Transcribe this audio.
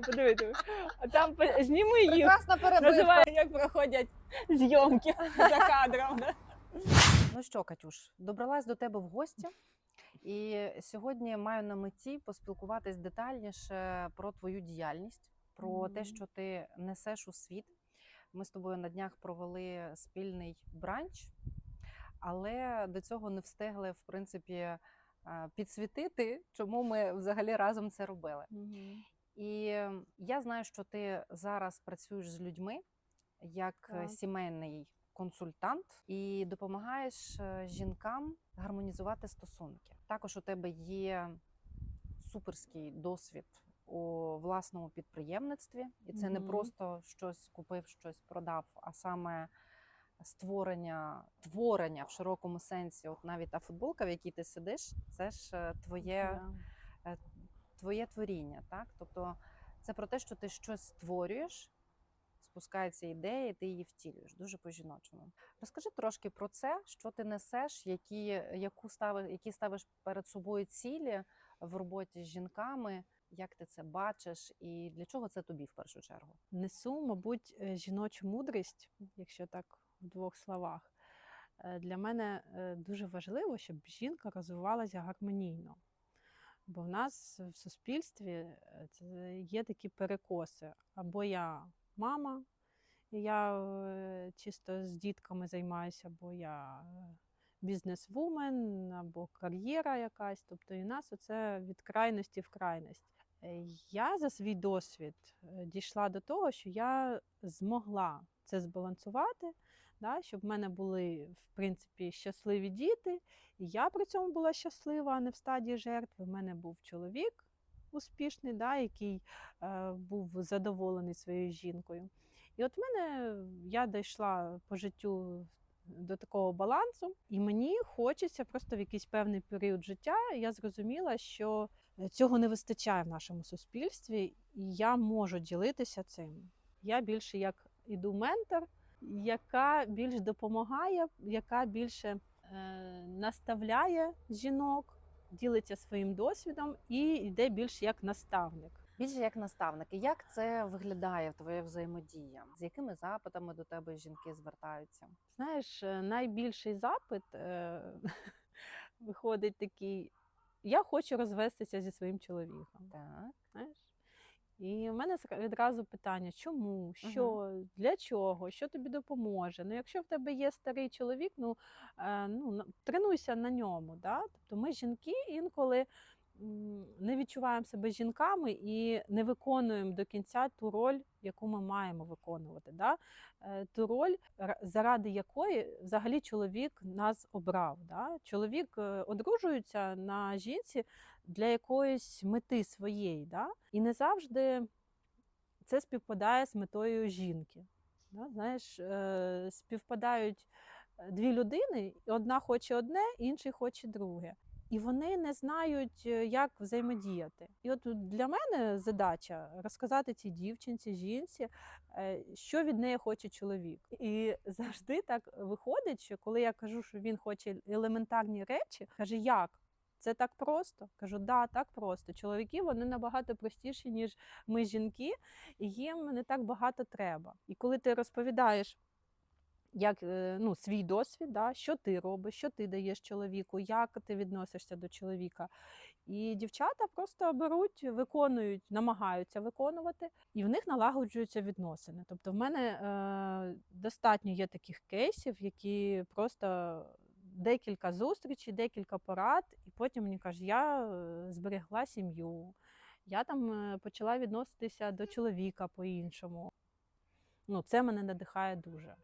Подиви, диви. А там зніми їх. Прекрасна перебивка. Називає, як проходять зйомки за кадром. Ну що, Катюш, добралась до тебе в гості, і сьогодні маю на меті поспілкуватись детальніше про твою діяльність, про те, що ти несеш у світ. Ми з тобою на днях провели спільний бранч, але до цього не встигли, в принципі, підсвітити, чому ми взагалі разом це робили. І я знаю, що ти зараз працюєш з людьми як е, Так. сімейний консультант і допомагаєш е, жінкам гармонізувати стосунки. Також у тебе є суперський досвід у власному підприємництві, і це не просто щось купив, щось продав, а саме створення, творення в широкому сенсі. От навіть та футболка, в якій ти сидиш, це ж е, твоє. Твоє творіння, так? Тобто це про те, що ти щось створюєш, спускається ідея, і ти її втілюєш. Дуже по-жіночому. Розкажи трошки про це, що ти несеш, які, яку ставиш, які ставиш перед собою цілі в роботі з жінками, як ти це бачиш, і для чого це тобі в першу чергу? Несу, мабуть, е, жіночу мудрість, якщо так в двох словах. Е, Для мене е, дуже важливо, щоб жінка розвивалася гармонійно. Бо в нас в суспільстві е, це є такі перекоси. Або я мама, і я е, чисто з дітками займаюся, або я е, бізнес-вумен, або кар'єра якась. Тобто і нас оце від крайності в крайність. Я за свій досвід дійшла до того, що я змогла це збалансувати, да, щоб в мене були в принципі щасливі діти, і я при цьому була щаслива, а не в стадії жертви. В мене був чоловік успішний, да, який е, був задоволений своєю жінкою. І от в мене я дійшла по життю до такого балансу, і мені хочеться просто в якийсь певний період життя. Я зрозуміла, що е, цього не вистачає в нашому суспільстві, і я можу ділитися цим. Я більше як іду ментор, яка більш допомагає, яка більше е, наставляє жінок, ділиться своїм досвідом і йде більш як наставник. Більше як наставники, як це виглядає твоя взаємодія? З якими запитами до тебе жінки звертаються? Знаєш, е, найбільший запит е, виходить такий: я хочу розвестися зі своїм чоловіком. Так. Знаєш? І в мене відразу питання: чому, що, для чого, що тобі допоможе? Ну, якщо в тебе є старий чоловік, ну, е, ну тренуйся на ньому. Да? Тобто ми жінки інколи не відчуваємо себе жінками і не виконуємо до кінця ту роль, яку ми маємо виконувати. Да? Е, Ту роль, заради якої взагалі чоловік нас обрав. Да? Чоловік е, одружується на жінці для якоїсь мети своєї. Да? І не завжди це співпадає з метою жінки. Да? Знаєш, е, співпадають дві людини, одна хоче одне, інший хоче друге. І вони не знають, е, як взаємодіяти. І от для мене задача розказати цій дівчинці, жінці, е, що від неї хоче чоловік. І завжди так виходить, що коли я кажу, що він хоче елементарні речі, каже, як? Це так просто? Кажу, да, так просто. Чоловіки вони набагато простіші, ніж ми жінки, і їм не так багато треба. І коли ти розповідаєш як е, ну, свій досвід, да, що ти робиш, що ти даєш чоловіку, як ти відносишся до чоловіка. І дівчата просто беруть, виконують, намагаються виконувати, і в них налагоджуються відносини. Тобто, в мене е, достатньо є таких кейсів, які просто декілька зустрічей, декілька порад, і потім мені кажуть, я е, зберегла сім'ю, я там е, почала відноситися до чоловіка по-іншому. Ну, це мене надихає дуже.